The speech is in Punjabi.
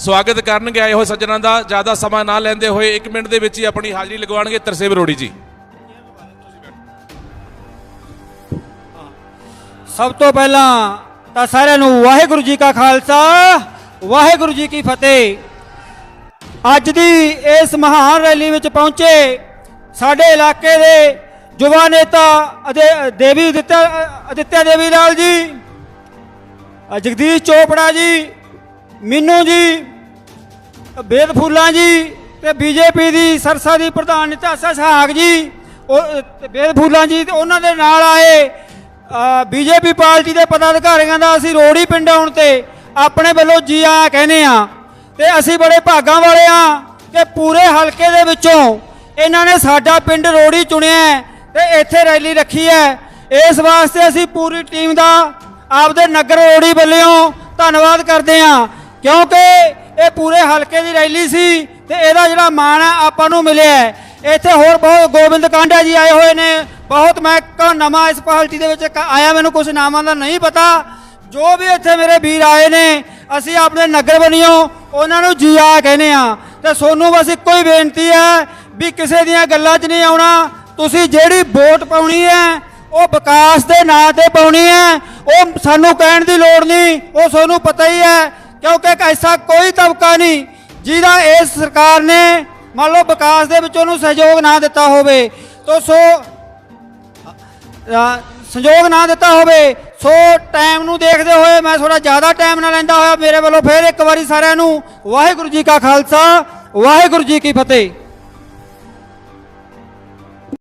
ਸਵਾਗਤ ਕਰਨਗੇ ਆਏ ਹੋਏ ਸੱਜਣਾਂ ਦਾ। ਜ਼ਿਆਦਾ ਸਮਾਂ ਨਾ ਲੈਂਦੇ ਹੋਏ 1 ਮਿੰਟ ਦੇ ਵਿੱਚ ਹੀ ਆਪਣੀ ਹਾਜ਼ਰੀ ਲਗਵਾਉਣਗੇ ਤਰਸੇਮ ਰੋੜੀ ਜੀ। ਸਭ ਤੋਂ ਪਹਿਲਾਂ ਤਾਂ ਸਾਰਿਆਂ ਨੂੰ ਵਾਹਿਗੁਰੂ ਜੀ ਕਾ ਖਾਲਸਾ, ਵਾਹਿਗੁਰੂ ਜੀ ਕੀ ਫਤਿਹ। ਅੱਜ ਦੀ ਇਸ ਮਹਾਨ ਰੈਲੀ ਵਿੱਚ ਪਹੁੰਚੇ ਸਾਡੇ ਇਲਾਕੇ ਦੇ ਯੁਵਾ ਨੇਤਾ ਅਦੇ- ਦੇਵੀ ਅਦਿੱਤਿਆ ਅਦਿੱਤਿਆ ਦੇਵੀ ਲਾਲ ਜੀ ਜਗਦੀਸ਼ ਚੋਪੜਾ ਜੀ, ਮੀਨੂ ਜੀ ਬੇਦ ਫੂਲਾਂ ਜੀ ਤੇ ਬੀਜੇਪੀ ਦੀ ਸਰਸਾ ਦੀ ਪ੍ਰਧਾਨ ਨਿਤਾਸਾ ਸਹਾਗ ਜੀ, ਉਹ ਬੇਦ ਫੂਲਾਂ ਜੀ ਤੇ ਉਹਨਾਂ ਦੇ ਨਾਲ ਆਏ। ਬੀਜੇਪੀ ਪਾਰਟੀ ਦੇ ਪਦਾਧਿਕਾਰੀਆਂ ਦਾ ਅਸੀਂ ਰੋੜੀ ਪਿੰਡ ਆਉਣ ਤੇ ਆਪਣੇ ਵੱਲੋਂ ਜੀ ਆਇਆਂ ਕਹਿੰਦੇ ਆ ਤੇ ਅਸੀਂ ਬੜੇ ਭਾਗਾਂ ਵਾਲੇ ਆ ਕਿ ਪੂਰੇ ਹਲਕੇ ਦੇ ਵਿੱਚੋਂ ਇਹਨਾਂ ਨੇ ਸਾਡਾ ਪਿੰਡ ਰੋੜੀ ਚੁਣਿਆ ਹੈ ਤੇ ਇੱਥੇ ਰੈਲੀ ਰੱਖੀ ਹੈ। ਇਸ ਵਾਸਤੇ ਅਸੀਂ ਪੂਰੀ ਟੀਮ ਦਾ ਆਪਦੇ ਨਗਰ ਰੋੜੀ ਵੱਲੋਂ ਧੰਨਵਾਦ ਕਰਦੇ ਆ ਕਿਉਂਕਿ ਇਹ ਪੂਰੇ ਹਲਕੇ ਦੀ ਰੈਲੀ ਸੀ ਤੇ ਇਹਦਾ ਜਿਹੜਾ ਮਾਣ ਹੈ ਆਪਾਂ ਨੂੰ ਮਿਲਿਆ ਹੈ। ਇੱਥੇ ਹੋਰ ਬਹੁਤ ਗੋਬਿੰਦ ਕਾਂਡਾ ਜੀ ਆਏ ਹੋਏ ਨੇ। ਬਹੁਤ ਮੈਂ ਇੱਕ ਨਵਾਂ ਇਸ ਪਾਰਟੀ ਦੇ ਵਿੱਚ ਆਇਆ, ਮੈਨੂੰ ਕੁਝ ਨਾਮਾਂ ਦਾ ਨਹੀਂ ਪਤਾ। ਜੋ ਵੀ ਇੱਥੇ ਮੇਰੇ ਵੀਰ ਆਏ ਨੇ, ਅਸੀਂ ਆਪਣੇ ਨਗਰ ਬਣਿਓ, ਉਹਨਾਂ ਨੂੰ ਜੀ ਆ ਕਹਿੰਦੇ ਆ ਤੇ ਸੋਨੂੰ ਬਸ ਇੱਕੋ ਹੀ ਬੇਨਤੀ ਹੈ ਵੀ ਕਿਸੇ ਦੀਆਂ ਗੱਲਾਂ 'ਚ ਨਹੀਂ ਆਉਣਾ। ਤੁਸੀਂ ਜਿਹੜੀ ਵੋਟ ਪਾਉਣੀ ਹੈ, ਉਹ ਵਿਕਾਸ ਦੇ ਨਾਂ ਤੇ ਪਾਉਣੀ ਹੈ। ਉਹ ਸਾਨੂੰ ਕਹਿਣ ਦੀ ਲੋੜ ਨਹੀਂ, ਉਹ ਤੁਹਾਨੂੰ ਪਤਾ ਹੀ ਹੈ। ਕਿਉਂਕਿ ਇੱਕ ਐਸਾ ਕੋਈ ਤਬਕਾ ਨਹੀਂ ਜਿਹਦਾ ਇਸ ਸਰਕਾਰ ਨੇ ਮੰਨ ਲਓ ਵਿਕਾਸ ਦੇ ਵਿੱਚ ਉਹਨੂੰ ਸਹਿਯੋਗ ਨਾ ਦਿੱਤਾ ਹੋਵੇ। ਤੋ ਸੋ ਅ, ਸੰਯੋਗ ਨਾ ਦਿੱਤਾ ਹੋਵੇ ਸੋ ਟਾਈਮ ਨੂੰ ਦੇਖਦੇ ਹੋਏ ਮੈਂ ਥੋੜਾ ਜ਼ਿਆਦਾ ਟਾਈਮ ਨਾ ਲੈਂਦਾ ਹੋਇਆ ਮੇਰੇ ਵੱਲੋਂ ਫੇਰ ਇੱਕ ਵਾਰੀ ਸਾਰਿਆਂ ਨੂੰ ਵਾਹਿਗੁਰੂ ਜੀ ਕਾ ਖਾਲਸਾ ਵਾਹਿਗੁਰੂ ਜੀ ਕੀ ਫਤਿਹ।